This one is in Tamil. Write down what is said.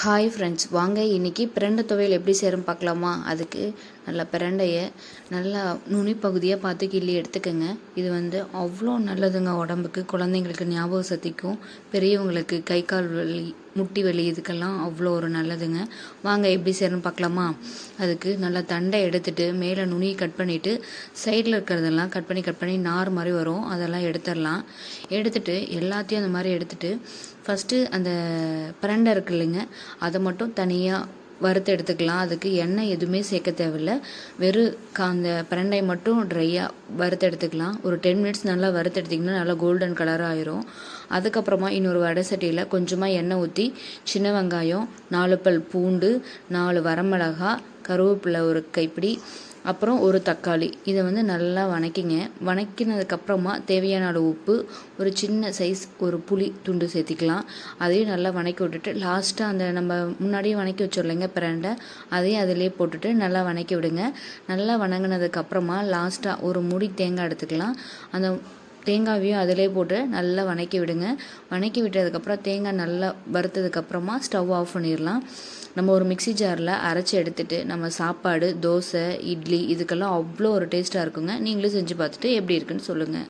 ஹாய் ஃப்ரெண்ட்ஸ் வாங்க இன்றைக்கி பிரண்டை துவையல் எப்படி சேரும் பார்க்கலாமா? அதுக்கு நல்லா பிரண்டையை நல்லா நுனி பகுதியாக பார்த்து கிள்ளி எடுத்துக்கோங்க. இது வந்து அவ்வளோ நல்லதுங்க உடம்புக்கு குழந்தைங்களுக்கு ஞாபக சக்திக்கும் பெரியவங்களுக்கு கை கால் வலி முட்டி வலி இதுக்கெல்லாம் அவ்வளோ ஒரு நல்லதுங்க. வாங்க எப்படி செய்யணும்னு பார்க்கலாமா? அதுக்கு நல்லா தண்டை எடுத்துட்டு மேலே நுனியை கட் பண்ணிவிட்டு சைடில் இருக்கிறதெல்லாம் கட் பண்ணி கட் பண்ணி நார் மாதிரி வரும். அதெல்லாம் எடுத்துடலாம். எடுத்துட்டு எல்லாத்தையும் அந்த மாதிரி எடுத்துட்டு ஃபஸ்ட்டு அந்த பிரண்டை இருக்கு இல்லைங்க அதை மட்டும் தனியாக வறுத்து எடுத்துக்கலாம். அதுக்கு எண்ணெய் எதுவுமே சேர்க்க தேவையில்ல. வெறும் கா- அந்த பிரண்டை மட்டும் ட்ரையாக வறுத்து எடுத்துக்கலாம். ஒரு டென் மினிட்ஸ் நல்லா வறுத்து எடுத்திங்கன்னா நல்லா கோல்டன் கலராக ஆயிரும். அதுக்கப்புறமா இன்னொரு வடை சட்டியில் கொஞ்சமாக எண்ணெய் ஊற்றி சின்ன வெங்காயம் நாலு பல் பூண்டு நாலு வரமிளகா கருவேப்பிலை ஒரு கைப்பிடி அப்புறம் ஒரு தக்காளி. இதை வந்து நல்லா வணக்கிங்க. வணக்கினதுக்கப்புறமா தேவையான அளவு உப்பு ஒரு சின்ன சைஸ் ஒரு புளி துண்டு சேர்த்திக்கலாம். அதையும் நல்லா வணக்கி விட்டுட்டு லாஸ்ட்டாக அந்த நம்ம முன்னாடியே வணக்கி வச்சிடலைங்க இல்லைங்க பிரண்டை அதையும் அதிலே போட்டுட்டு நல்லா வணக்கி விடுங்க. நல்லா வணங்கினதுக்கப்புறமா லாஸ்ட்டாக ஒரு முடி தேங்காய் எடுத்துக்கலாம். அந்த தேங்காவையும் அதிலே போட்டு நல்லா வணக்கி விடுங்க. வணக்கி விட்டதுக்கப்புறம் தேங்காய் நல்லா வறுத்ததுக்கப்புறமா ஸ்டவ் ஆஃப் பண்ணிடலாம் நம்ம ஒரு மிக்ஸி ஜாரில் அரைச்சி எடுத்துட்டு நம்ம சாப்பாடு தோசை இட்லி இதுக்கெல்லாம் அவ்வளோ ஒரு டேஸ்ட்டாக இருக்குங்க. நீங்களும் செஞ்சு பார்த்துட்டு எப்படி இருக்குன்னு சொல்லுங்கள்